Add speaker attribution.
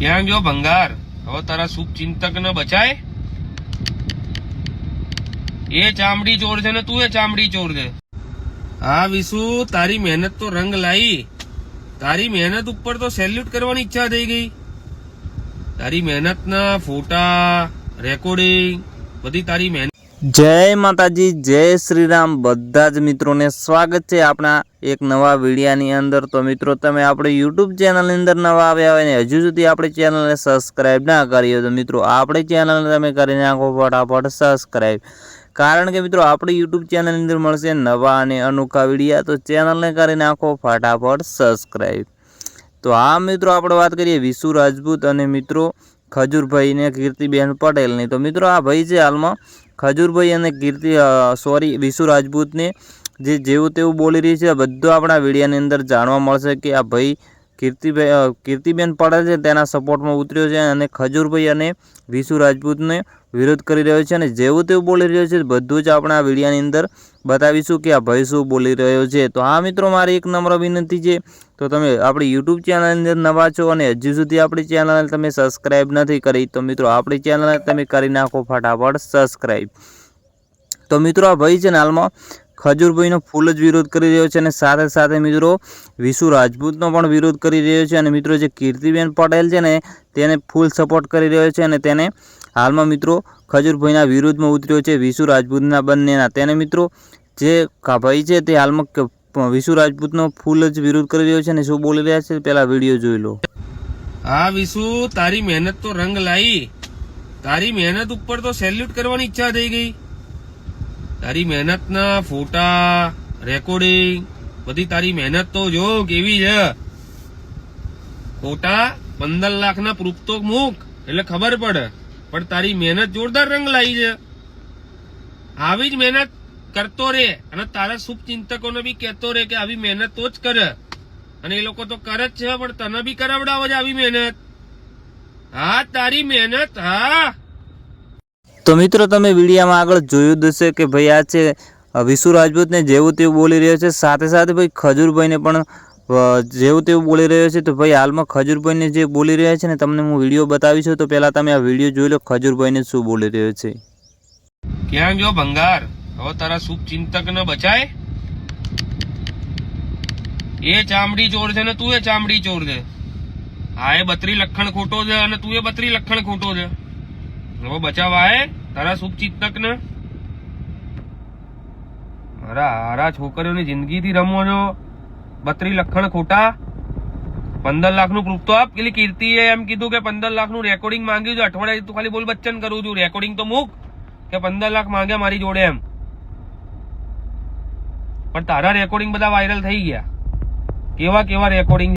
Speaker 1: ક્યાં ગયો ભંગાર? હવે તારા શુભ ચિંતક ને બચાય? એ ચામડી ચોર છે ને તું એ ચામડી ચોર છે. હા, વિશુ, તારી મહેનત તો રંગ લાવી તારી મહેનત ઉપર તો સેલ્યુટ કરવાની ઈચ્છા થઈ ગઈ. તારી મહેનતના ફોટા રેકોર્ડિંગ બધી તારી મહેનત
Speaker 2: જય માતાજી, જય શ્રી રામ બધા જ મિત્રોને સ્વાગત છે આપણા એક નવા વિડીયાની અંદર. તો મિત્રો, તમે આપણે યુટ્યુબ ચેનલની અંદર નવા આવ્યા હોય ને, હજુ સુધી આપણી ચેનલને સબસ્ક્રાઈબ ના કરી હોય તો મિત્રો, આપણી ચેનલને તમે કરી નાખો ફટાફટ સબસ્ક્રાઈબ કારણ કે મિત્રો, આપણી યુટ્યુબ ચેનલની અંદર મળશે નવા અને અનોખા વિડીયા. તો ચેનલને કરી નાખો ફટાફટ સબસ્ક્રાઈબ તો આ મિત્રો, આપણે વાત કરીએ વિશુ રાજપૂત અને મિત્રો ખજૂરભાઈ ને કીર્તિબેન પટેલની. તો મિત્રો, આ ભાઈ છે હાલમાં ખજૂરભાઈ અને કીર્તિ સોરી, વિશુ રાજપૂતને, જે જેવું તેવું બોલી રહી છે બધું આપણા વિડીયાની અંદર જાણવા મળશે કે આ ભાઈ કીર્તિભાઈ કીર્તિબેન પટેલ છે, તેના સપોર્ટમાં ઉતર્યો છે અને ખજૂરભાઈ અને વિશુ રાજપૂતને વિરોધ કરી રહ્યો છે અને જેવું તેવું બોલી રહ્યો છે, બધું જ આપણા વિડીયાની અંદર બતાવીશું કે આ ભાઈ શું બોલી રહ્યો છે. તો આ મિત્રો, મારી એક નમ્ર વિનંતી છે, તો તમે આપણી યુટ્યુબ ચેનલની અંદર નવા છો અને હજુ સુધી આપણી ચેનલને તમે સબસ્ક્રાઈબ નથી કરી, તો મિત્રો આપણી ચેનલને તમે કરી નાખો ફટાફટ સબસ્ક્રાઈબ તો મિત્રો આ ભાઈ છે હાલમાં ખજૂરભાઈનો ફૂલ જ વિરોધ કરી રહ્યો છે અને સાથે સાથે મિત્રો વિશુ રાજપૂતનો પણ વિરોધ કરી રહ્યો છે અને મિત્રો જે કીર્તિબેન પટેલ છે ને, તેને ફૂલ સપોર્ટ કરી રહ્યો છે અને તેને હાલમાં મિત્રો ખજૂરભાઈના વિરોધમાં ઉતર્યો છે વિશુ રાજપૂતના બંનેના. તેને મિત્રો જે ભાઈ છે તે હાલમાં વિશુ રાજપૂતનો ફૂલ જ વિરોધ કરી રહ્યો છે અને શું બોલી રહ્યા છે પહેલાં વીડિયો જોઈ લો.
Speaker 1: હા વિશુ, તારી મહેનત તો રંગ લાવી તારી મહેનત ઉપર તો સેલ્યુટ કરવાની ઈચ્છા થઈ ગઈ. તારી મહેનતના ફોટા રેકોર્ડિંગ બધી તારી મહેનત તો જો કેવી છે. ફોટા પંદર લાખના પ્રૂફ તો મૂક, એટલે ખબર પડે. પણ તારી મહેનત જોરદાર રંગ લાવી છે. આવી જ મહેનત કરતો રે અને તારા શુભ ચિંતકોને બી કહેતો રે કે આવી મહેનત તો જ કરે. અને એ લોકો તો કરે જ છે, પણ તને બી કરાવડાવે છે આવી મહેનત. હા, તારી મહેનત, હા.
Speaker 2: તો મિત્રો તમે વિડીયામાં આગળ જોયું જ હશે કે ભાઈ આ છે વિશુ રાજપૂતને જેવું તેવું બોલી રહ્યો છે. સાથે સાથે ભાઈ ખજૂરભાઈને પણ જેવું તેવું બોલી રહ્યો છે. તો ભાઈ હાલમાં ખજૂરભાઈને જે બોલી રહ્યા છે ને, તમને હું વીડિયો બતાવીશું તો પહેલાં તમે આ વીડિયો જોઈ લો, ખજૂરભાઈને શું બોલી રહ્યો છે.
Speaker 1: ક્યાં ગયો ભંગાર? હવે તારા શુભ ચિંતક ને બચાય? એ ચામડી ચોર છે ને, તું એ ચામડી ચોર છે. હા, એ બત્રી લખણ ખોટો છે અને તું એ બત્રી લખણ ખોટો છે. હવે બચાવાય તારા સુખ ચિંતક ને. મારા હારા છોકરીઓની જિંદગીથી રમો છો બત્રી લખણ ખોટા. પંદર લાખનું પ્રૂફ તો આપ. પેલી કીર્તિએ એમ કીધું કે પંદર લાખનું રેકોર્ડિંગ માંગ્યું છે. અઠવાડિયા તું ખાલી બોલ બચ્ચન કરું છું. રેકોર્ડિંગ તો મૂક. કે પંદર લાખ માંગ્યા મારી જોડે એમ. પણ તારા રેકોર્ડિંગ બધા વાયરલ થઈ ગયા. કેવા કેવા રેકોર્ડિંગ